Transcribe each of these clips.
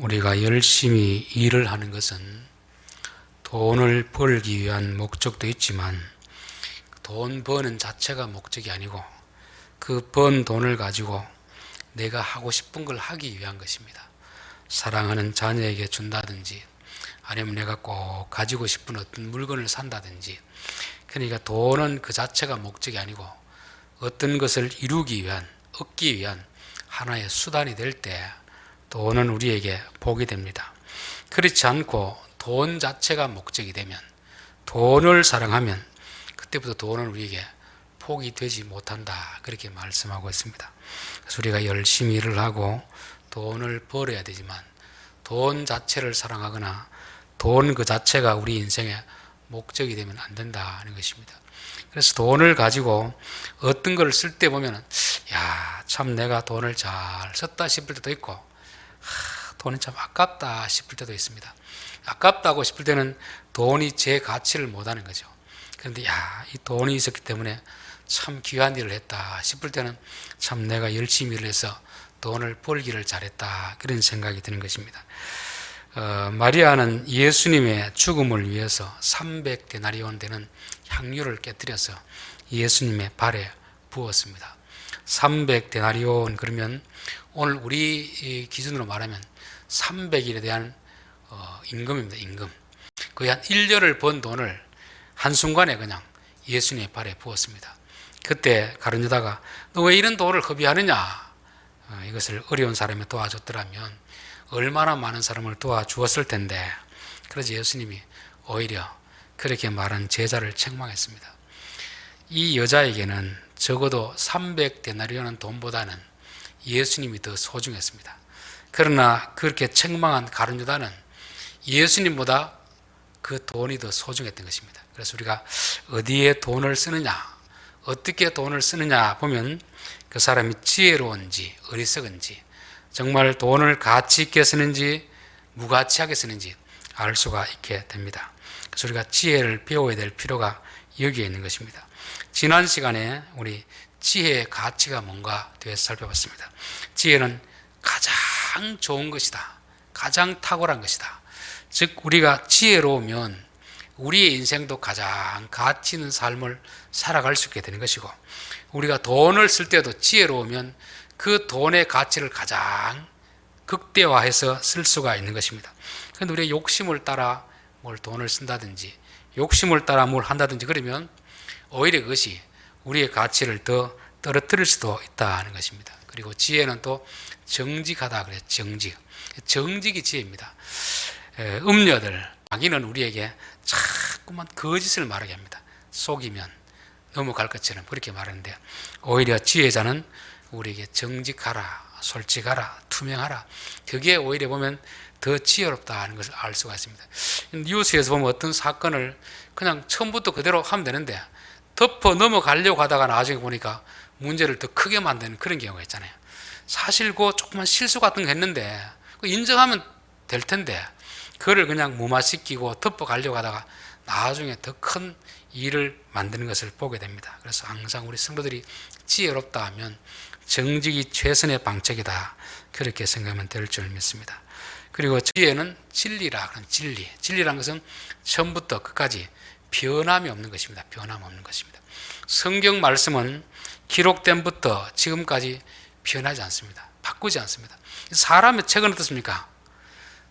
우리가 열심히 일을 하는 것은 돈을 벌기 위한 목적도 있지만 돈 버는 자체가 목적이 아니고 그 번 돈을 가지고 내가 하고 싶은 걸 하기 위한 것입니다. 사랑하는 자녀에게 준다든지 아니면 내가 꼭 가지고 싶은 어떤 물건을 산다든지 그러니까 돈은 그 자체가 목적이 아니고 어떤 것을 이루기 위한 얻기 위한 하나의 수단이 될때 돈은 우리에게 복이 됩니다. 그렇지 않고 돈 자체가 목적이 되면 돈을 사랑하면 그때부터 돈은 우리에게 복이 되지 못한다. 그렇게 말씀하고 있습니다. 그래서 우리가 열심히 일을 하고 돈을 벌어야 되지만 돈 자체를 사랑하거나 돈 그 자체가 우리 인생의 목적이 되면 안 된다는 것입니다. 그래서 돈을 가지고 어떤 걸 쓸 때 보면은 야, 참 내가 돈을 잘 썼다 싶을 때도 있고 하, 돈이 참 아깝다 싶을 때도 있습니다. 아깝다고 싶을 때는 돈이 제 가치를 못 하는 거죠. 그런데 야, 이 돈이 있었기 때문에 참 귀한 일을 했다 싶을 때는 참 내가 열심히 일을 해서 돈을 벌기를 잘했다 그런 생각이 드는 것입니다. 어, 마리아는 예수님의 죽음을 위해서 300데나리온 되는 향유를 깨뜨려서 예수님의 발에 부었습니다. 300데나리온 그러면 오늘 우리 기준으로 말하면 300일에 대한 어, 임금입니다. 임금. 거의 한 1년을 번 돈을 한순간에 그냥 예수님의 발에 부었습니다. 그때 가룟 유다가 너 왜 이런 돈을 허비하느냐? 어, 이것을 어려운 사람이 도와줬더라면 얼마나 많은 사람을 도와주었을 텐데 그래서 예수님이 오히려 그렇게 말한 제자를 책망했습니다. 이 여자에게는 적어도 300데나리온은 돈보다는 예수님이 더 소중했습니다. 그러나 그렇게 책망한 가룟 유다는 예수님보다 그 돈이 더 소중했던 것입니다. 그래서 우리가 어디에 돈을 쓰느냐, 어떻게 돈을 쓰느냐 보면 그 사람이 지혜로운지 어리석은지 정말 돈을 가치 있게 쓰는지 무가치하게 쓰는지 알 수가 있게 됩니다. 그래서 우리가 지혜를 배워야 될 필요가 여기에 있는 것입니다. 지난 시간에 우리 지혜의 가치가 뭔가 대해서 살펴봤습니다. 지혜는 가장 좋은 것이다. 가장 탁월한 것이다. 즉 우리가 지혜로우면 우리의 인생도 가장 가치 있는 삶을 살아갈 수 있게 되는 것이고 우리가 돈을 쓸 때도 지혜로우면 그 돈의 가치를 가장 극대화해서 쓸 수가 있는 것입니다. 그런데 우리의 욕심을 따라 뭘 돈을 쓴다든지 욕심을 따라 뭘 한다든지 그러면 오히려 그것이 우리의 가치를 더 떨어뜨릴 수도 있다는 것입니다. 그리고 지혜는 또 정직하다 그래 정직. 정직이 지혜입니다. 음녀들, 자기는 우리에게 자꾸만 거짓을 말하게 합니다. 속이면 넘어갈 것처럼 그렇게 말하는데 오히려 지혜자는 우리에게 정직하라, 솔직하라, 투명하라. 그게 오히려 보면 더 지혜롭다는 것을 알 수가 있습니다. 뉴스에서 보면 어떤 사건을 그냥 처음부터 그대로 하면 되는데 덮어 넘어가려고 하다가 나중에 보니까 문제를 더 크게 만드는 그런 경우가 있잖아요. 사실 그 조그만 실수 같은 거 했는데 인정하면 될 텐데 그거를 그냥 무마시키고 덮어 가려고 하다가 나중에 더 큰 일을 만드는 것을 보게 됩니다. 그래서 항상 우리 성도들이 지혜롭다 하면 정직이 최선의 방책이다. 그렇게 생각하면 될 줄 믿습니다. 그리고 지혜는 진리라 그런 진리. 진리란 것은 처음부터 끝까지 변함이 없는 것입니다. 변함 없는 것입니다. 성경 말씀은 기록된부터 지금까지 변하지 않습니다. 바꾸지 않습니다. 사람의 책은 어떻습니까?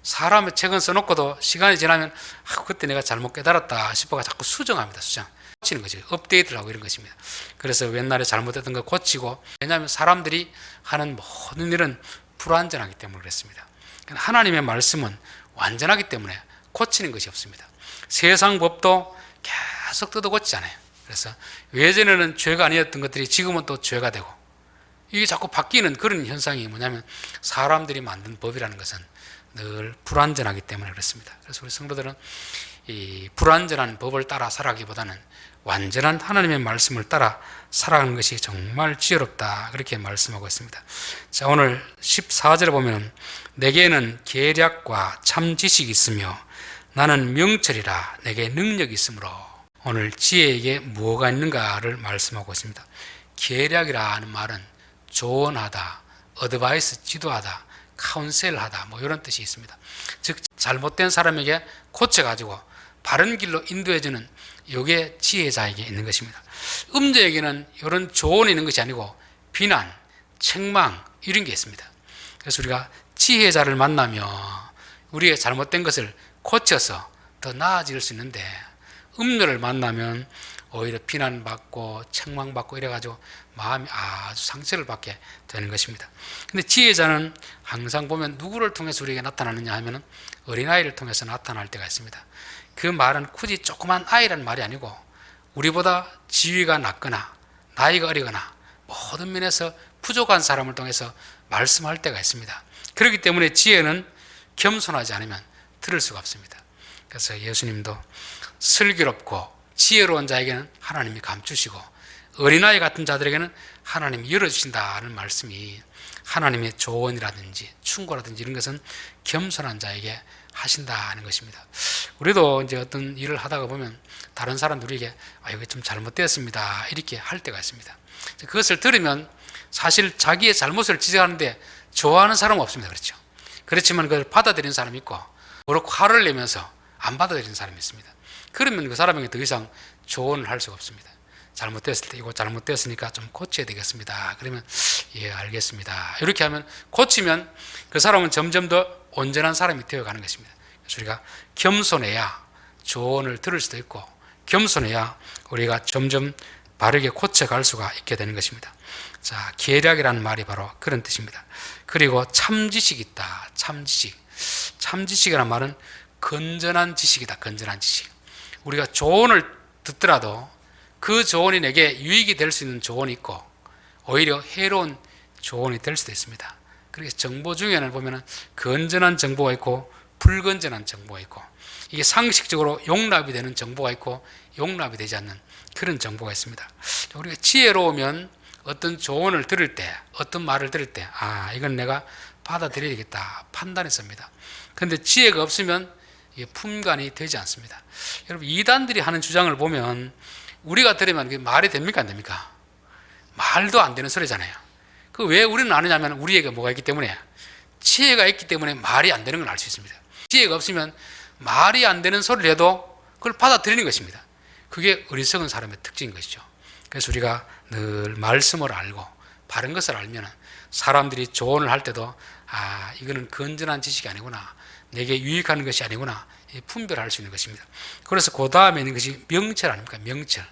사람의 책은 써놓고도 시간이 지나면 아, 그때 내가 잘못 깨달았다 싶어가 자꾸 수정합니다. 수정. 고치는 거죠. 업데이트를 하고 이런 것입니다. 그래서 옛날에 잘못했던 거 고치고 왜냐하면 사람들이 하는 모든 일은 불완전하기 때문에 그렇습니다. 하나님의 말씀은 완전하기 때문에 고치는 것이 없습니다. 세상 법도 계속 뜯어 고치잖아요. 그래서 예전에는 죄가 아니었던 것들이 지금은 또 죄가 되고 이게 자꾸 바뀌는 그런 현상이 뭐냐면 사람들이 만든 법이라는 것은 늘 불완전하기 때문에 그렇습니다. 그래서 우리 성도들은 이 불완전한 법을 따라 살아가기보다는 완전한 하나님의 말씀을 따라 살아가는 것이 정말 지혜롭다. 그렇게 말씀하고 있습니다. 자, 오늘 14절에 보면 내게는 계략과 참 지식이 있으며 나는 명철이라 내게 능력이 있으므로 오늘 지혜에게 무엇가 있는가를 말씀하고 있습니다. 계략이라는 말은 조언하다, 어드바이스, 지도하다 카운셀하다 뭐 이런 뜻이 있습니다. 즉 잘못된 사람에게 고쳐 가지고 바른 길로 인도해 주는 요게 지혜자에게 있는 것입니다. 음자에게는 이런 조언이 있는 것이 아니고 비난, 책망 이런 게 있습니다. 그래서 우리가 지혜자를 만나며 우리의 잘못된 것을 고쳐서 더 나아질 수 있는데 음녀를 만나면 오히려 비난받고 책망받고 이래가지고 마음이 아주 상처를 받게 되는 것입니다. 근데 지혜자는 항상 보면 누구를 통해서 우리에게 나타나느냐 하면 어린아이를 통해서 나타날 때가 있습니다. 그 말은 굳이 조그만 아이라는 말이 아니고 우리보다 지위가 낮거나 나이가 어리거나 모든 면에서 부족한 사람을 통해서 말씀할 때가 있습니다. 그렇기 때문에 지혜는 겸손하지 않으면 들을 수가 없습니다. 그래서 예수님도 슬기롭고 지혜로운 자에게는 하나님이 감추시고 어린아이 같은 자들에게는 하나님이 열어주신다는 말씀이 하나님의 조언이라든지 충고라든지 이런 것은 겸손한 자에게 하신다는 것입니다. 우리도 이제 어떤 일을 하다가 보면 다른 사람들에게 아, 이거 좀 잘못되었습니다. 이렇게 할 때가 있습니다. 그것을 들으면 사실 자기의 잘못을 지적하는데 좋아하는 사람은 없습니다. 그렇죠. 그렇지만 그걸 받아들이는 사람이 있고, 그렇고 화를 내면서 안 받아들이는 사람이 있습니다. 그러면 그 사람에게 더 이상 조언을 할 수가 없습니다. 잘못됐을 때 이거 잘못됐으니까 좀 고쳐야 되겠습니다. 그러면 예 알겠습니다. 이렇게 하면 고치면 그 사람은 점점 더 온전한 사람이 되어가는 것입니다. 그래서 우리가 겸손해야 조언을 들을 수도 있고 겸손해야 우리가 점점 바르게 고쳐갈 수가 있게 되는 것입니다. 자 계략이라는 말이 바로 그런 뜻입니다. 그리고 참지식이 있다. 참지식. 참 지식이라는 말은 건전한 지식이다. 건전한 지식. 우리가 조언을 듣더라도 그 조언이 내게 유익이 될 수 있는 조언이 있고 오히려 해로운 조언이 될 수도 있습니다. 그래서 정보 중에는 보면은 건전한 정보가 있고 불건전한 정보가 있고 이게 상식적으로 용납이 되는 정보가 있고 용납이 되지 않는 그런 정보가 있습니다. 우리가 지혜로우면 어떤 조언을 들을 때, 어떤 말을 들을 때, 아, 이건 내가 받아들여야겠다 판단했습니다. 그런데 지혜가 없으면 품간이 되지 않습니다. 여러분 이단들이 하는 주장을 보면 우리가 들으면 말이 됩니까 안 됩니까? 말도 안 되는 소리잖아요. 그 왜 우리는 아느냐면 우리에게 뭐가 있기 때문에 지혜가 있기 때문에 말이 안 되는 걸 알 수 있습니다. 지혜가 없으면 말이 안 되는 소리를 해도 그걸 받아들이는 것입니다. 그게 어리석은 사람의 특징인 것이죠. 그래서 우리가 늘 말씀을 알고 바른 것을 알면 사람들이 조언을 할 때도 아 이거는 건전한 지식이 아니구나 내게 유익하는 것이 아니구나 분별할 수 있는 것입니다. 그래서 그 다음에 있는 것이 명철 아닙니까? 명철.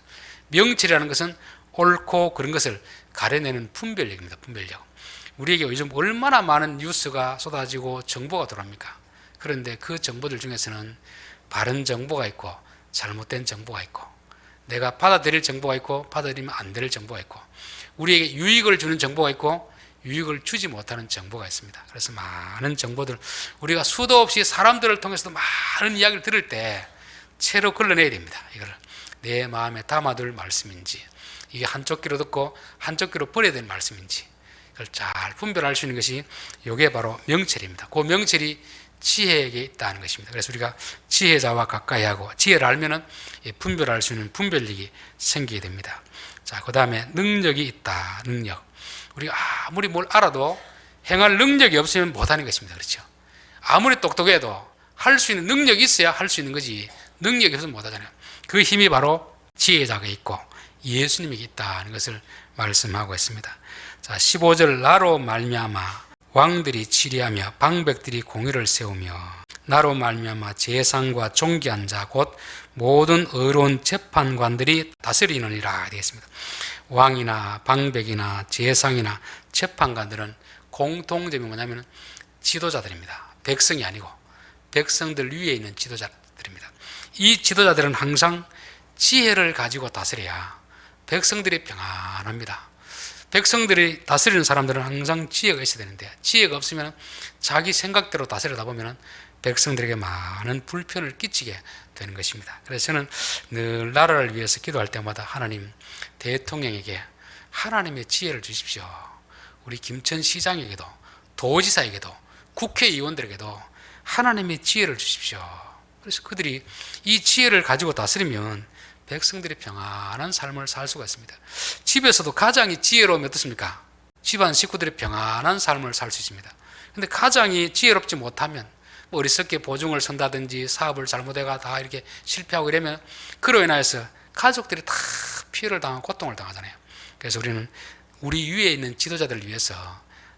명철이라는 것은 옳고 그런 것을 가려내는 분별력입니다. 분별력. 우리에게 요즘 얼마나 많은 뉴스가 쏟아지고 정보가 들어옵니까? 그런데 그 정보들 중에서는 바른 정보가 있고 잘못된 정보가 있고 내가 받아들일 정보가 있고 받아들이면 안 될 정보가 있고 우리에게 유익을 주는 정보가 있고 유익을 주지 못하는 정보가 있습니다. 그래서 많은 정보들 우리가 수도 없이 사람들을 통해서도 많은 이야기를 들을 때 채로 걸러내야 됩니다. 이걸 내 마음에 담아둘 말씀인지 이게 한쪽 귀로 듣고 한쪽 귀로 버려야 되는 말씀인지 그걸 잘 분별할 수 있는 것이 이게 바로 명철입니다. 그 명철이 지혜에게 있다는 것입니다. 그래서 우리가 지혜자와 가까이 하고 지혜를 알면은 분별할 수 있는 분별력이 생기게 됩니다. 자, 그 다음에 능력이 있다. 능력. 우리가 아무리 뭘 알아도 행할 능력이 없으면 못하는 것입니다. 그렇죠? 아무리 똑똑해도 할 수 있는 능력이 있어야 할 수 있는 거지. 능력이 없으면 못하잖아요. 그 힘이 바로 지혜자가 있고 예수님에게 있다는 것을 말씀하고 있습니다. 자, 15절 나로 말미암아 왕들이 치리하며 방백들이 공의를 세우며 나로 말미암아 재상과 존귀한 자 곧 모든 의로운 재판관들이 다스리느니라 되겠습니다. 왕이나 방백이나 재상이나 재판관들은 공통점이 뭐냐면 지도자들입니다. 백성이 아니고 백성들 위에 있는 지도자들입니다. 이 지도자들은 항상 지혜를 가지고 다스려야 백성들이 평안합니다. 백성들이 다스리는 사람들은 항상 지혜가 있어야 되는데 지혜가 없으면 자기 생각대로 다스리다 보면 백성들에게 많은 불편을 끼치게 되는 것입니다. 그래서 저는 늘 나라를 위해서 기도할 때마다 하나님 대통령에게 하나님의 지혜를 주십시오. 우리 김천 시장에게도 도지사에게도 국회의원들에게도 하나님의 지혜를 주십시오. 그래서 그들이 이 지혜를 가지고 다스리면 백성들이 평안한 삶을 살 수가 있습니다. 집에서도 가장이 지혜로우면 어떻습니까? 집안 식구들이 평안한 삶을 살 수 있습니다. 근데 가장이 지혜롭지 못하면 뭐 어리석게 보증을 선다든지 사업을 잘못해가 다 이렇게 실패하고 이러면 그로 인하여서 가족들이 다 피해를 당하고 고통을 당하잖아요. 그래서 우리는 우리 위에 있는 지도자들을 위해서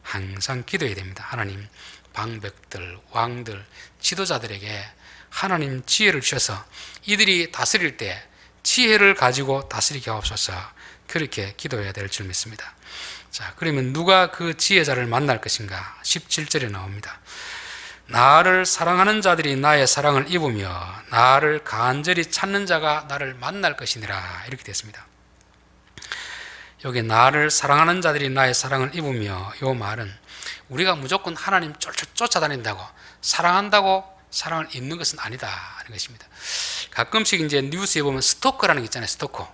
항상 기도해야 됩니다. 하나님 방백들, 왕들, 지도자들에게 하나님 지혜를 주셔서 이들이 다스릴 때 지혜를 가지고 다스리게 하옵소서 그렇게 기도해야 될 줄 믿습니다. 자, 그러면 누가 그 지혜자를 만날 것인가? 17절에 나옵니다. 나를 사랑하는 자들이 나의 사랑을 입으며 나를 간절히 찾는 자가 나를 만날 것이니라 이렇게 됐습니다. 여기 나를 사랑하는 자들이 나의 사랑을 입으며 이 말은 우리가 무조건 하나님 쫓아다닌다고 사랑한다고 사랑을 입는 것은 아니다 하는 것입니다. 가끔씩 이제 뉴스에 보면 스토커라는 게 있잖아요. 스토커.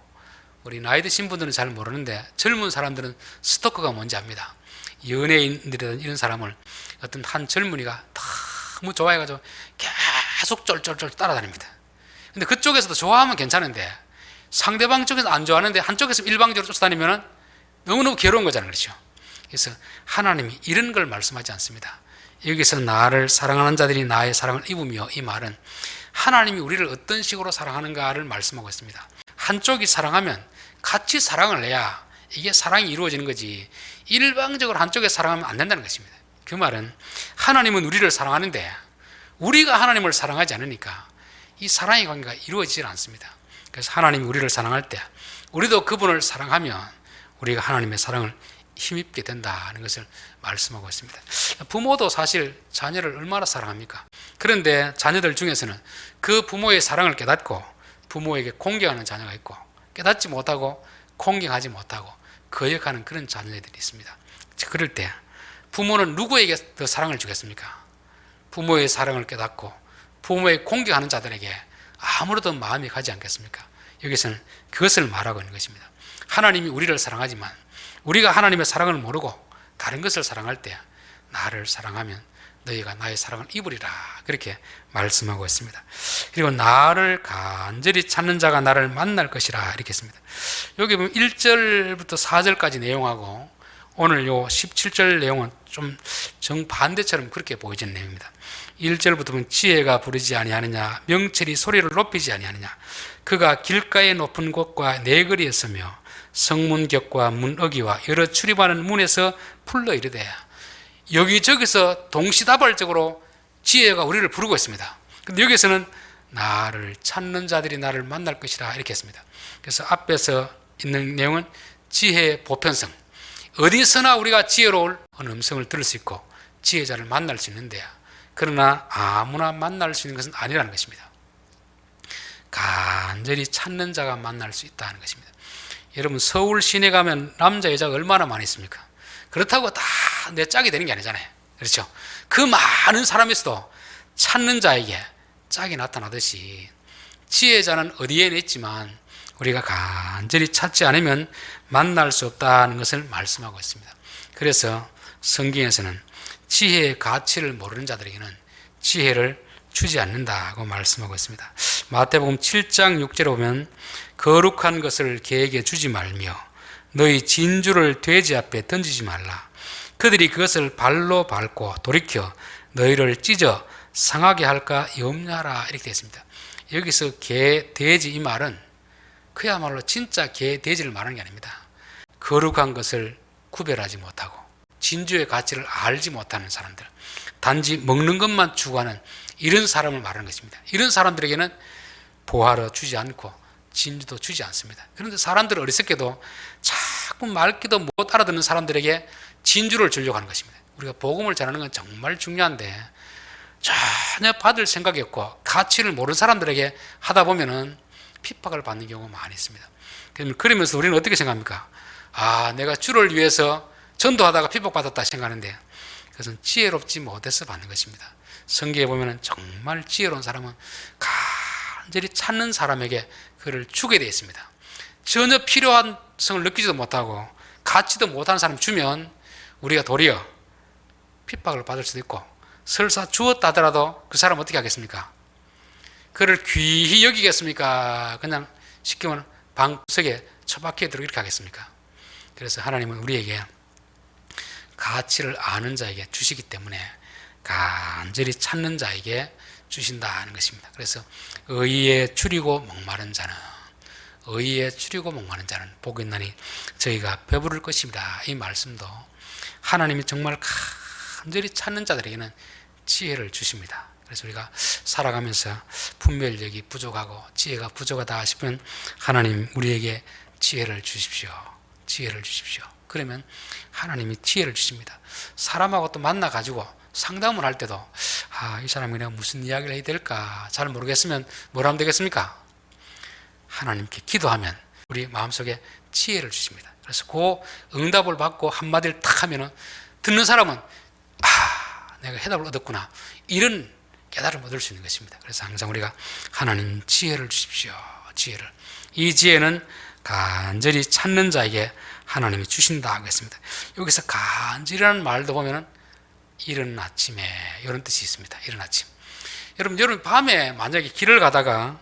우리 나이 드신 분들은 잘 모르는데 젊은 사람들은 스토커가 뭔지 압니다. 연예인들이든 이런 사람을 어떤 한 젊은이가 너무 좋아해가지고 계속 쫄쫄쫄 따라다닙니다. 근데 그쪽에서도 좋아하면 괜찮은데 상대방 쪽에서 안 좋아하는데 한쪽에서 일방적으로 쫓아다니면 너무너무 괴로운 거잖아요. 그렇죠? 그래서 하나님이 이런 걸 말씀하지 않습니다. 여기서 나를 사랑하는 자들이 나의 사랑을 입으며 이 말은 하나님이 우리를 어떤 식으로 사랑하는가를 말씀하고 있습니다. 한쪽이 사랑하면 같이 사랑을 해야 이게 사랑이 이루어지는 거지 일방적으로 한쪽에 사랑하면 안 된다는 것입니다. 그 말은 하나님은 우리를 사랑하는데 우리가 하나님을 사랑하지 않으니까 이 사랑의 관계가 이루어지질 않습니다. 그래서 하나님이 우리를 사랑할 때 우리도 그분을 사랑하면 우리가 하나님의 사랑을 힘입게 된다는 것을 말씀하고 있습니다. 부모도 사실 자녀를 얼마나 사랑합니까? 그런데 자녀들 중에서는 그 부모의 사랑을 깨닫고 부모에게 공경하는 자녀가 있고 깨닫지 못하고 공경하지 못하고 거역하는 그런 자녀들이 있습니다. 그럴 때 부모는 누구에게 더 사랑을 주겠습니까? 부모의 사랑을 깨닫고 부모의 공경하는 자들에게 아무래도 마음이 가지 않겠습니까? 여기서는 그것을 말하고 있는 것입니다. 하나님이 우리를 사랑하지만 우리가 하나님의 사랑을 모르고 다른 것을 사랑할 때 나를 사랑하면 너희가 나의 사랑을 입으리라 그렇게 말씀하고 있습니다. 그리고 나를 간절히 찾는 자가 나를 만날 것이라 이렇게 했습니다. 여기 보면 1절부터 4절까지 내용하고 오늘 요 17절 내용은 좀 정반대처럼 그렇게 보여지는 내용입니다. 1절부터 보면 지혜가 부르지 아니하느냐 명철이 소리를 높이지 아니하느냐 그가 길가의 높은 곳과 내거리에 서며 성문 격과 문 어기와 여러 출입하는 문에서 풀러 이르되 여기저기서 동시다발적으로 지혜가 우리를 부르고 있습니다. 근데 여기서는 나를 찾는 자들이 나를 만날 것이라 이렇게 했습니다. 그래서 앞에서 있는 내용은 지혜의 보편성. 어디서나 우리가 지혜로울 음성을 들을 수 있고 지혜자를 만날 수 있는데 그러나 아무나 만날 수 있는 것은 아니라는 것입니다. 간절히 찾는 자가 만날 수 있다는 것입니다. 여러분 서울 시내 가면 남자 여자가 얼마나 많이 있습니까? 그렇다고 다 내 짝이 되는 게 아니잖아요. 그렇죠? 그 많은 사람에서도 찾는 자에게 짝이 나타나듯이 지혜자는 어디에 있지만 우리가 간절히 찾지 않으면 만날 수 없다는 것을 말씀하고 있습니다. 그래서 성경에서는 지혜의 가치를 모르는 자들에게는 지혜를 주지 않는다고 말씀하고 있습니다. 마태복음 7장 6절에 보면 거룩한 것을 개에게 주지 말며 너희 진주를 돼지 앞에 던지지 말라. 그들이 그것을 발로 밟고 돌이켜 너희를 찢어 상하게 할까 염려하라 이렇게 되어 있습니다. 여기서 개, 돼지 이 말은 그야말로 진짜 개, 돼지를 말하는 게 아닙니다. 거룩한 것을 구별하지 못하고 진주의 가치를 알지 못하는 사람들, 단지 먹는 것만 추구하는 이런 사람을 말하는 것입니다. 이런 사람들에게는 보하러 주지 않고 진주도 주지 않습니다. 그런데 사람들 어리석게도 자꾸 말기도 못 알아듣는 사람들에게 진주를 주려고 하는 것입니다. 우리가 복음을 전하는 건 정말 중요한데 전혀 받을 생각이 없고 가치를 모르는 사람들에게 하다 보면은 핍박을 받는 경우가 많이 있습니다. 그러면서 우리는 어떻게 생각합니까? 아, 내가 주를 위해서 전도하다가 핍박받았다 생각하는데 그것은 지혜롭지 못해서 받는 것입니다. 성경에 보면 정말 지혜로운 사람은 간절히 찾는 사람에게 그를 주게 되어 있습니다. 전혀 필요한 성을 느끼지도 못하고 갖지도 못하는 사람 주면 우리가 도리어 핍박을 받을 수도 있고 설사 주었다 하더라도 그 사람 어떻게 하겠습니까? 그를 귀히 여기겠습니까? 그냥 쉽게 말하면 방구석에 처박혀 들어 이렇게 하겠습니까? 그래서 하나님은 우리에게 가치를 아는 자에게 주시기 때문에 간절히 찾는 자에게 주신다는 것입니다. 그래서 의에 추리고 목마른 자는 의에 추리고 목마른 자는 복이 있나니 저희가 배부를 것입니다. 이 말씀도 하나님이 정말 간절히 찾는 자들에게는 지혜를 주십니다. 그래서 우리가 살아가면서 분별력이 부족하고 지혜가 부족하다 싶으면 하나님 우리에게 지혜를 주십시오. 지혜를 주십시오. 그러면 하나님이 지혜를 주십니다. 사람하고 또 만나 가지고 상담을 할 때도 아, 이 사람이 내가 무슨 이야기를 해야 될까 잘 모르겠으면 뭘 하면 되겠습니까? 하나님께 기도하면 우리 마음속에 지혜를 주십니다. 그래서 그 응답을 받고 한마디를 탁 하면은 듣는 사람은 아, 내가 해답을 얻었구나. 이런 깨달음을 얻을 수 있는 것입니다. 그래서 항상 우리가 하나님 지혜를 주십시오. 지혜를. 이 지혜는 간절히 찾는 자에게 하나님이 주신다 하겠습니다. 여기서 간절이라는 말도 보면은 이른 아침에 이런 뜻이 있습니다. 이른 아침. 여러분, 여러분 밤에 만약에 길을 가다가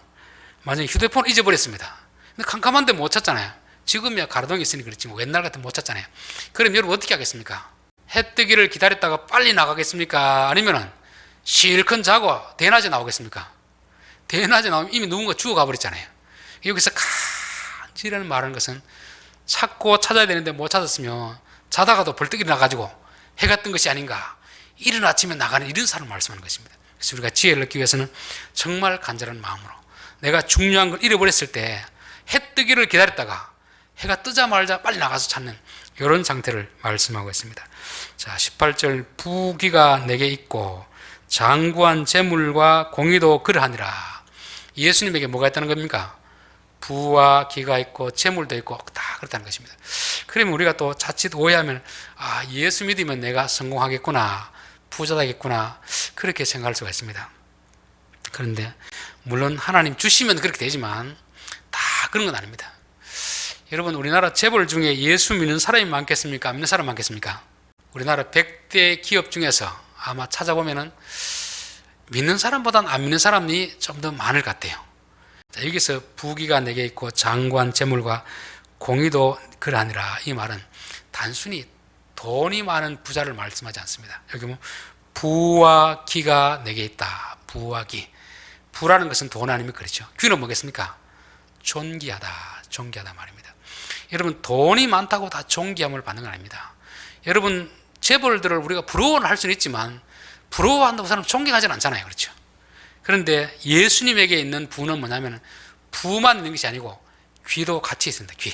만약에 휴대폰을 잊어버렸습니다. 근데 캄캄한데 못 찾잖아요. 지금이야 가로등이 있으니 그렇지 뭐 옛날 같으면 못 찾잖아요. 그럼 여러분 어떻게 하겠습니까? 해 뜨기를 기다렸다가 빨리 나가겠습니까? 아니면은 실컷 자고 대낮에 나오겠습니까? 대낮에 나오면 이미 누군가 죽어가 버렸잖아요. 여기서 간지라는 말하는 것은 찾고 찾아야 되는데 못 찾았으면 자다가도 벌떡 일어나가지고 해가 뜬 것이 아닌가. 이른 아침에 나가는 이런 사람을 말씀하는 것입니다. 그래서 우리가 지혜를 얻기 위해서는 정말 간절한 마음으로 내가 중요한 걸 잃어버렸을 때 해 뜨기를 기다렸다가 해가 뜨자마자 빨리 나가서 찾는 이런 상태를 말씀하고 있습니다. 자, 18절 부귀가 내게 있고 장구한 재물과 공의도 그러하니라. 예수님에게 뭐가 있다는 겁니까? 부와 기가 있고 재물도 있고 다 그렇다는 것입니다. 그러면 우리가 또 자칫 오해하면 아 예수 믿으면 내가 성공하겠구나 부자되겠구나 그렇게 생각할 수가 있습니다. 그런데 물론 하나님 주시면 그렇게 되지만 다 그런 건 아닙니다. 여러분 우리나라 재벌 중에 예수 믿는 사람이 많겠습니까? 안 믿는 사람 많겠습니까? 우리나라 100대 기업 중에서 아마 찾아보면은 믿는 사람보다는 안 믿는 사람이 좀 더 많을 것 같아요. 자, 여기서 부귀가 내게 있고 장관 재물과 공의도 그러하니라 이 말은 단순히 돈이 많은 부자를 말씀하지 않습니다. 여기 뭐 부와 기가 내게 있다. 부와 기. 부라는 것은 돈 아니면 그렇죠. 귀는 뭐겠습니까? 존귀하다. 존귀하다 말입니다. 여러분 돈이 많다고 다 존귀함을 받는 건 아닙니다. 여러분 재벌들을 우리가 부러워는 할 수는 있지만 부러워한다고 사람 존경하지는 않잖아요. 그렇죠? 그런데 예수님에게 있는 부는 뭐냐면 부만 있는 것이 아니고 귀도 같이 있습니다. 귀.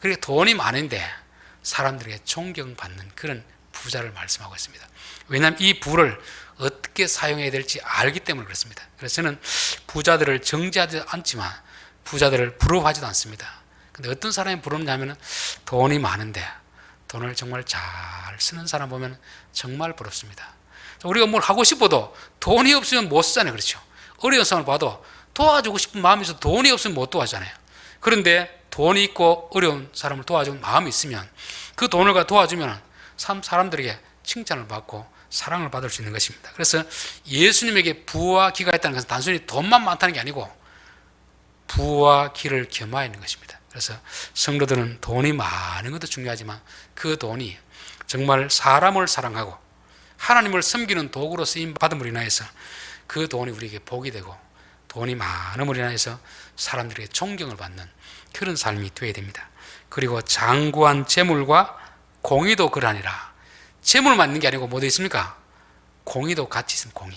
그리고 돈이 많은데 사람들에게 존경받는 그런 부자를 말씀하고 있습니다. 왜냐하면 이 부를 어떻게 사용해야 될지 알기 때문에 그렇습니다. 그래서 저는 부자들을 정죄하지 않지만 부자들을 부러워하지도 않습니다. 근데 어떤 사람이 부럽냐면 돈이 많은데 돈을 정말 잘 쓰는 사람 보면 정말 부럽습니다. 우리가 뭘 하고 싶어도 돈이 없으면 못 쓰잖아요. 그렇죠? 어려운 상황을 봐도 도와주고 싶은 있어 돈이 없으면 못 도와주잖아요. 그런데 돈이 있고 어려운 사람을 도와주는 마음이 있으면 그 돈을 도와주면 사람들에게 칭찬을 받고 사랑을 받을 수 있는 것입니다. 그래서 예수님에게 부와 기가 있다는 것은 단순히 돈만 많다는 게 아니고 부와 겸하여 있는 것입니다. 그래서 성도들은 돈이 많은 것도 중요하지만 그 돈이 정말 사람을 사랑하고 하나님을 섬기는 도구로 쓰임 받음으로 인하여서 그 돈이 우리에게 복이 되고 돈이 많음으로 인하여서 사람들에게 존경을 받는 그런 삶이 되어야 됩니다. 그리고 장구한 재물과 공의도 그러하니라. 재물만 있는 게 아니고 뭐도 있습니까? 공의도 같이 있습니다. 공의.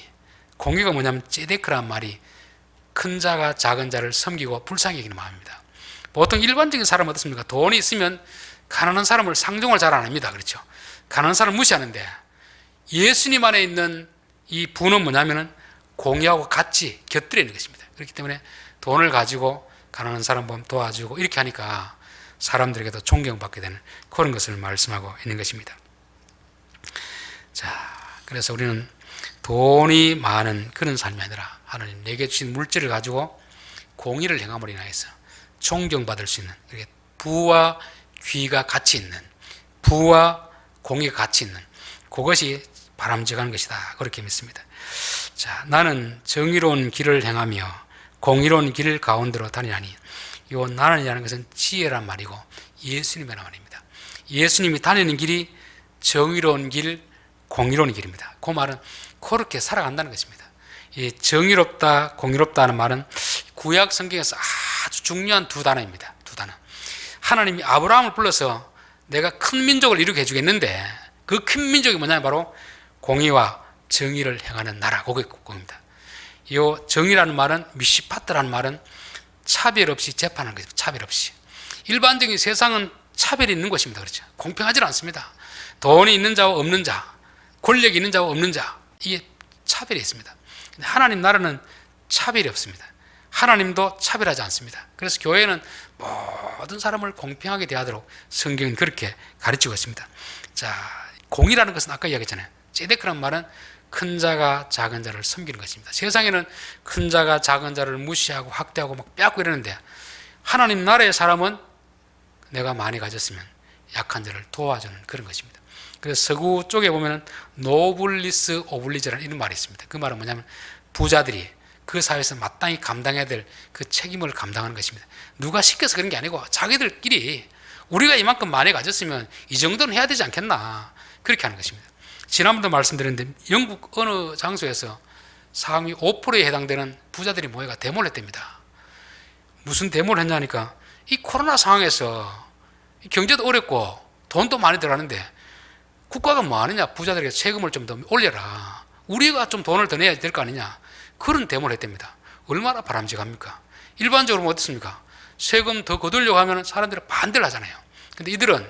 공의가 뭐냐면 제데크란 말이 큰 자가 작은 자를 섬기고 불쌍히 여기는 마음입니다. 보통 일반적인 사람은 어떻습니까? 돈이 있으면 가난한 사람을 상종을 잘 안 합니다. 그렇죠? 가난한 사람을 무시하는데 예수님 안에 있는 이 부는 뭐냐면은 공의하고 같이 곁들여 있는 것입니다. 그렇기 때문에 돈을 가지고 가난한 사람 도와주고 이렇게 하니까 사람들에게도 존경받게 되는 그런 것을 말씀하고 있는 것입니다. 자, 그래서 우리는 돈이 많은 그런 삶이 아니라 하나님 내게 주신 물질을 가지고 공의를 행함으로 인하여서 존경받을 수 있는 부와 귀가 같이 있는 부와 공의가 같이 있는 그것이 바람직한 것이다. 그렇게 믿습니다. 자, 나는 정의로운 길을 행하며 공의로운 길 가운데로 다니나니 요 나는이라는 것은 지혜란 말이고 예수님이란 말입니다. 예수님이 다니는 길이 정의로운 길, 공의로운 길입니다. 그 말은 그렇게 살아간다는 것입니다. 이 정의롭다, 공의롭다는 말은 구약 성경에서 아주 중요한 두 단어입니다. 두 단어. 하나님이 아브라함을 불러서 내가 큰 민족을 이루게 해주겠는데 그 큰 민족이 뭐냐면 바로 공의와 정의를 행하는 나라 고객국입니다. 이 정의라는 말은 미시파트라는 말은 차별 없이 재판하는 것입니다. 차별 없이. 일반적인 세상은 차별이 있는 것입니다. 그렇죠. 공평하지 않습니다. 돈이 있는 자와 없는 자, 권력이 있는 자와 없는 자, 이게 차별이 있습니다. 하나님 나라는 차별이 없습니다. 하나님도 차별하지 않습니다. 그래서 교회는 모든 사람을 공평하게 대하도록 성경은 그렇게 가르치고 있습니다. 자, 공이라는 것은 아까 이야기했잖아요. 제데크란 말은 큰 자가 작은 자를 섬기는 것입니다. 세상에는 큰 자가 작은 자를 무시하고 학대하고 막 빼앗고 이러는데 하나님 나라의 사람은 내가 많이 가졌으면 약한 자를 도와주는 그런 것입니다. 그래서 서구 쪽에 보면은 노블리스 오블리즈라는 이런 말이 있습니다. 그 말은 뭐냐면 부자들이 그 사회에서 마땅히 감당해야 될 그 책임을 감당하는 것입니다. 누가 시켜서 그런 게 아니고 자기들끼리 우리가 이만큼 많이 가졌으면 이 정도는 해야 되지 않겠나 그렇게 하는 것입니다. 지난번도 말씀드렸는데 영국 어느 장소에서 상위 5%에 해당되는 부자들이 모여가 데모를 했답니다. 무슨 데모를 했냐니까 이 코로나 상황에서 경제도 어렵고 돈도 많이 들어가는데 국가가 뭐 하느냐? 부자들에게 세금을 좀 더 올려라. 우리가 좀 돈을 더 내야 될 거 아니냐? 그런 데모를 했답니다. 얼마나 바람직합니까? 일반적으로 뭐 어떻습니까? 세금 더 거두려고 하면 사람들이 반대를 하잖아요. 근데 이들은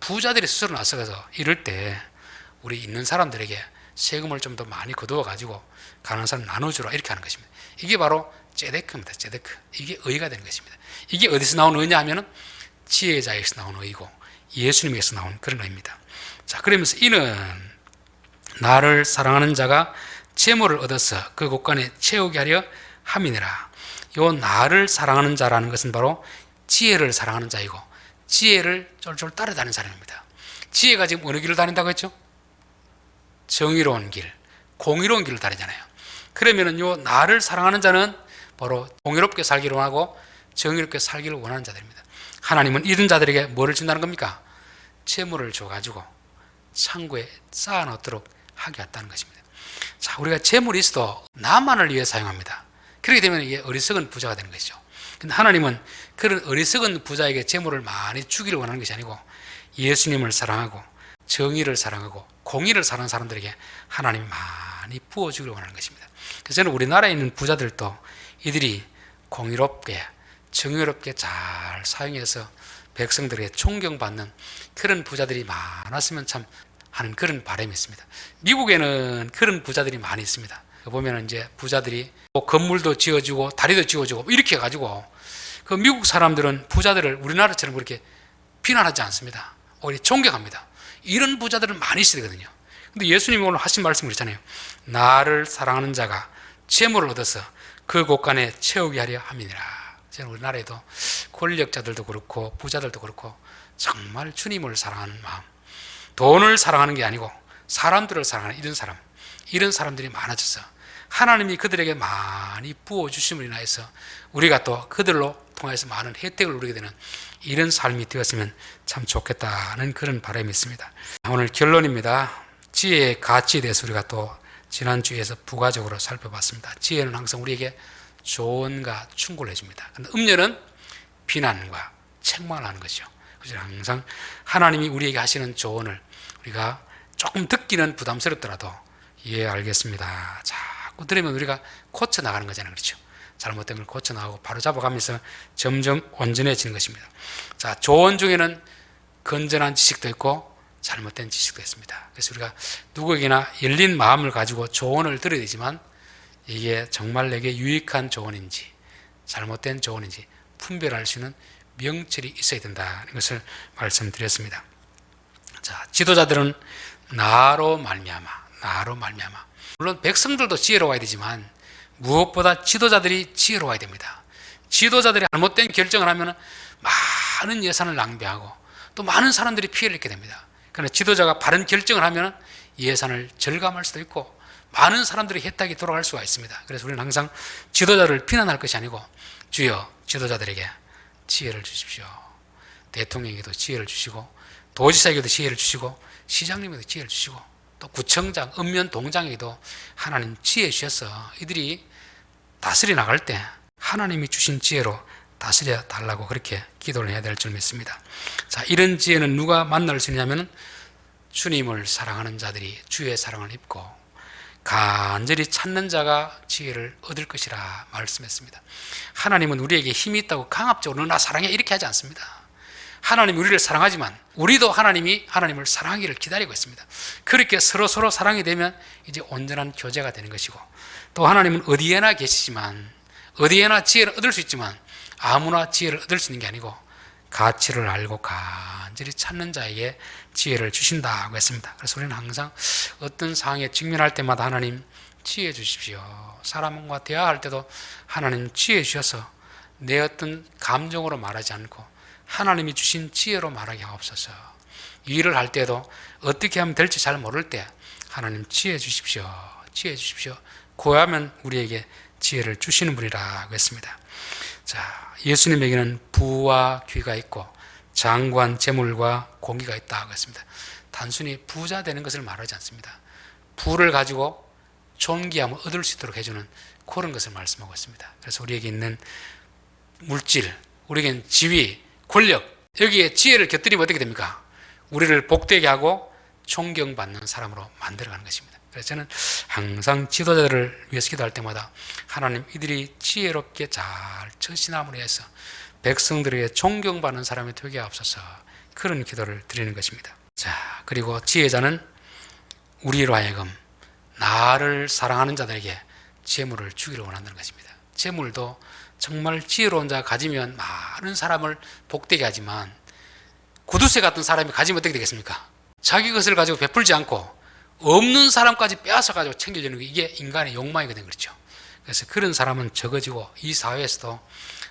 부자들이 스스로 나서서 이럴 때 우리 있는 사람들에게 세금을 좀 더 많이 거두어 가지고 가난한 사람 나눠주라. 이렇게 하는 것입니다. 이게 바로 제데크입니다. 제데크. 이게 의가 되는 것입니다. 이게 어디서 나온 의냐 하면은 지혜자에서 나온 의고 예수님에서 나온 그런 의입니다 자, 그러면서 이는 나를 사랑하는 자가 재물을 얻어서 그 곳간에 채우게 하려 함이니라. 요 나를 사랑하는 자라는 것은 바로 지혜를 사랑하는 자이고 지혜를 쫄쫄 따라다니는 사람입니다. 지혜가 지금 어느 길을 다닌다고 했죠? 정의로운 길, 공의로운 길을 다니잖아요. 그러면은 요 나를 사랑하는 자는 바로 공의롭게 살기를 원하고 정의롭게 살기를 원하는 자들입니다. 하나님은 이런 자들에게 뭐를 준다는 겁니까? 채무를 줘가지고 창고에 쌓아 놓도록 하게 했다는 것입니다. 자, 우리가 재물이 있어도 나만을 위해 사용합니다. 그렇게 되면 이게 어리석은 부자가 되는 것이죠. 근데 하나님은 그런 어리석은 부자에게 재물을 많이 주기를 원하는 것이 아니고 예수님을 사랑하고 정의를 사랑하고 공의를 사랑하는 사람들에게 하나님이 많이 부어주기를 원하는 것입니다. 그래서 저는 우리나라에 있는 부자들도 이들이 공의롭게 정의롭게 잘 사용해서 백성들에게 존경받는 그런 부자들이 많았으면 참 하는 그런 바람이 있습니다. 미국에는 그런 부자들이 많이 있습니다. 보면 이제 부자들이 뭐 건물도 지어주고 다리도 지어주고 이렇게 해가지고 그 미국 사람들은 부자들을 우리나라처럼 그렇게 비난하지 않습니다. 오히려 존경합니다. 이런 부자들은 많이 되거든요. 근데 예수님이 오늘 하신 말씀 그렇잖아요. 나를 사랑하는 자가 재물을 얻어서 그 곳간에 채우게 하려 함이니라. 저는 우리나라에도 권력자들도 그렇고 부자들도 그렇고 정말 주님을 사랑하는 마음, 돈을 사랑하는 게 아니고 사람들을 사랑하는 이런 사람, 이런 사람들이 많아져서 하나님이 그들에게 많이 부어 주심을 인하여서 우리가 또 그들로 통해서 많은 혜택을 누리게 되는 이런 삶이 되었으면 참 좋겠다는 그런 바람이 있습니다. 오늘 결론입니다. 지혜의 가치에 대해서 우리가 또 지난주에서 부가적으로 살펴봤습니다. 지혜는 항상 우리에게 조언과 충고를 해줍니다. 근데 음료는 비난과 책망을 하는 것이죠. 그래서 항상 하나님이 우리에게 하시는 조언을 우리가 조금 듣기는 부담스럽더라도 예 알겠습니다. 자꾸 들으면 우리가 고쳐 나가는 거잖아요, 그렇죠? 잘못된 걸 고쳐 나가고 바로 잡아가면서 점점 온전해지는 것입니다. 자 조언 중에는 건전한 지식도 있고 잘못된 지식도 있습니다. 그래서 우리가 누구에게나 열린 마음을 가지고 조언을 들어야 되지만 이게 정말 내게 유익한 조언인지 잘못된 조언인지 분별할 수 있는 명철이 있어야 된다는 것을 말씀드렸습니다. 자, 지도자들은 나로 말미암아, 나로 말미암아. 물론 백성들도 지혜로워야 되지만 무엇보다 지도자들이 지혜로워야 됩니다. 지도자들이 잘못된 결정을 하면 많은 예산을 낭비하고 또 많은 사람들이 피해를 입게 됩니다. 그러나 지도자가 바른 결정을 하면 예산을 절감할 수도 있고 많은 사람들이 혜택이 돌아갈 수가 있습니다. 그래서 우리는 항상 지도자를 비난할 것이 아니고 주여 지도자들에게 지혜를 주십시오. 대통령에게도 지혜를 주시고 도지사에게도 지혜를 주시고 시장님에게도 지혜를 주시고 또 구청장, 읍면 동장에게도 하나님 지혜 주셔서 이들이 다스려 나갈 때 하나님이 주신 지혜로 다스려 달라고 그렇게 기도를 해야 될 줄 믿습니다. 자, 이런 지혜는 누가 만날 수 있냐면 주님을 사랑하는 자들이 주의 사랑을 입고 간절히 찾는 자가 지혜를 얻을 것이라 말씀했습니다. 하나님은 우리에게 힘이 있다고 강압적으로 나 사랑해 이렇게 하지 않습니다. 하나님이 우리를 사랑하지만 우리도 하나님이 하나님을 사랑하기를 기다리고 있습니다. 그렇게 서로 서로 사랑이 되면 이제 온전한 교제가 되는 것이고 또 하나님은 어디에나 계시지만 어디에나 지혜를 얻을 수 있지만 아무나 지혜를 얻을 수 있는 게 아니고 가치를 알고 간절히 찾는 자에게 지혜를 주신다고 했습니다. 그래서 우리는 항상 어떤 상황에 직면할 때마다 하나님 지혜 주십시오. 사람과 대화할 때도 하나님 지혜 주셔서 내 어떤 감정으로 말하지 않고 하나님이 주신 지혜로 말하게 하옵소서. 일을 할 때도 어떻게 하면 될지 잘 모를 때 하나님 지혜 주십시오. 지혜 주십시오. 구하면 우리에게 지혜를 주시는 분이라고 했습니다. 자, 예수님에게는 부와 귀가 있고 장관, 재물과 공기가 있다고 했습니다. 단순히 부자 되는 것을 말하지 않습니다. 부를 가지고 존귀함을 얻을 수 있도록 해주는 그런 것을 말씀하고 있습니다. 그래서 우리에게 있는 물질, 우리에게는 지위, 권력, 여기에 지혜를 곁들이면 어떻게 됩니까? 우리를 복되게 하고 존경받는 사람으로 만들어가는 것입니다. 그래서 저는 항상 지도자들을 위해서 기도할 때마다 하나님 이들이 지혜롭게 잘 처신함으로 해서 백성들에게 존경받는 사람이 되게 하옵소서 그런 기도를 드리는 것입니다. 자 그리고 지혜자는 우리로 하여금 나를 사랑하는 자들에게 재물을 주기를 원한다는 것입니다. 재물도 정말 지혜로운 자가 가지면 많은 사람을 복되게 하지만 구두쇠 같은 사람이 가지면 어떻게 되겠습니까? 자기 것을 가지고 베풀지 않고 없는 사람까지 빼앗아 가지고 챙기려는 게 이게 인간의 욕망이거든요. 그렇죠? 그래서 그런 사람은 적어지고 이 사회에서도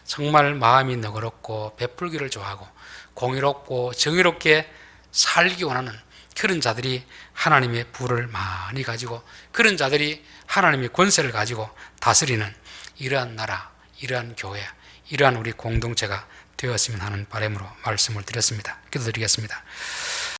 정말 마음이 너그럽고 베풀기를 좋아하고 공의롭고 정의롭게 살기 원하는 그런 자들이 하나님의 부를 많이 가지고 그런 자들이 하나님의 권세를 가지고 다스리는 이러한 나라, 이러한 교회, 이러한 우리 공동체가 되었으면 하는 바람으로 말씀을 드렸습니다. 기도드리겠습니다.